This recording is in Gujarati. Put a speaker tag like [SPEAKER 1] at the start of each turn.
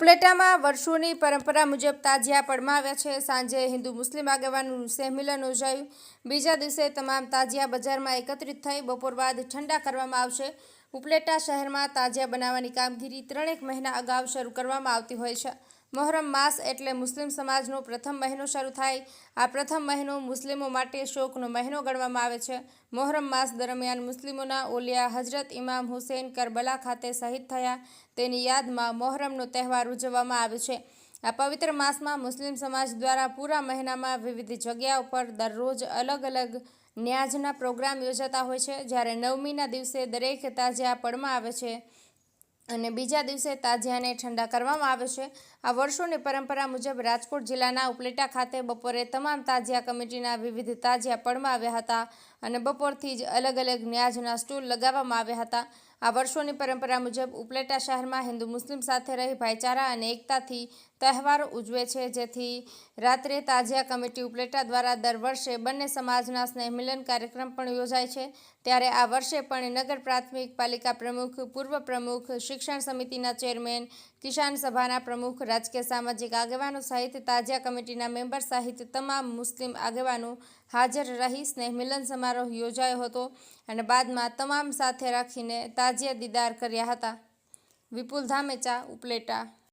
[SPEAKER 1] ઉપલેટામાં વર્ષોની પરંપરા મુજબ તાજિયા પડમાવ્યા છે. સાંજે હિન્દુ મુસ્લિમ આગેવાનનું સહેમિલન યોજાયું. બીજા દિવસે તમામ તાજિયા બજારમાં એકત્રિત થઈ બપોર બાદ ઠંડા કરવામાં આવશે. ઉપલેટા શહેરમાં તાજિયા બનાવવાની કામગીરી ત્રણેક મહિના અગાઉ શરૂ કરવામાં આવતી હોય છે. મોહરમ માસ એટલે મુસ્લિમ સમાજનો પ્રથમ મહિનો શરૂ થાય. આ પ્રથમ મહિનો મુસ્લિમો માટે શોકનો મહિનો ગણવામાં આવે છે. મોહરમ માસ દરમિયાન મુસ્લિમોના ઓલિયા હજરત ઇમામ હુસેન કરબલા ખાતે શહીદ થયા. તેની યાદમાં મોહરમનો તહેવાર ઉજવવામાં આવે છે. આ પવિત્ર માસમાં મુસ્લિમ સમાજ દ્વારા પૂરા મહિનામાં વિવિધ જગ્યાઓ પર દરરોજ અલગ અલગ ન્યાજના પ્રોગ્રામ યોજાતા હોય છે, જ્યારે નવમીના દિવસે દરેક તાજિયા પડમાં આવે છે. અને બીજા દિવસે તાજિયાને ઠંડા કરવામાં આવે છે. આ વર્ષોની પરંપરા મુજબ રાજકોટ જિલ્લાના ઉપલેટા ખાતે બપોરે તમામ તાજિયા કમિટીના વિવિધ તાજિયા પડમાં આવ્યા હતા અને બપોરથી જ અલગ અલગ ન્યાજના સ્ટોલ લગાવવામાં આવ્યા હતા. આ વર્ષોની પરંપરા મુજબ ઉપલેટા શહેરમાં હિન્દુ મુસ્લિમ સાથે રહી ભાઈચારા અને એકતાથી તહેવારો ઉજવે છે. જેથી રાત્રે તાજિયા કમિટી ઉપલેટા દ્વારા દર વર્ષે બંને સમાજના સ્નેહ મિલન કાર્યક્રમ પણ યોજાય છે. ત્યારે આ વર્ષે પણ નગર પ્રાથમિક પાલિકા પ્રમુખ, પૂર્વ પ્રમુખ, શિક્ષણ સમિતિના ચેરમેન, કિસાન સભાના પ્રમુખ, રાજકીય સામાજિક આગેવાનો સહિત તાજિયા કમિટીના મેમ્બર સહિત તમામ મુસ્લિમ આગેવાનો હાજર રહી સ્નેહમિલન સમારોહ યોજાયો હતો અને બાદમાં તમામ સાથે રાખીને તાજિયા દીદાર કર્યા હતા. વિપુલ ધામેચા, ઉપલેટા.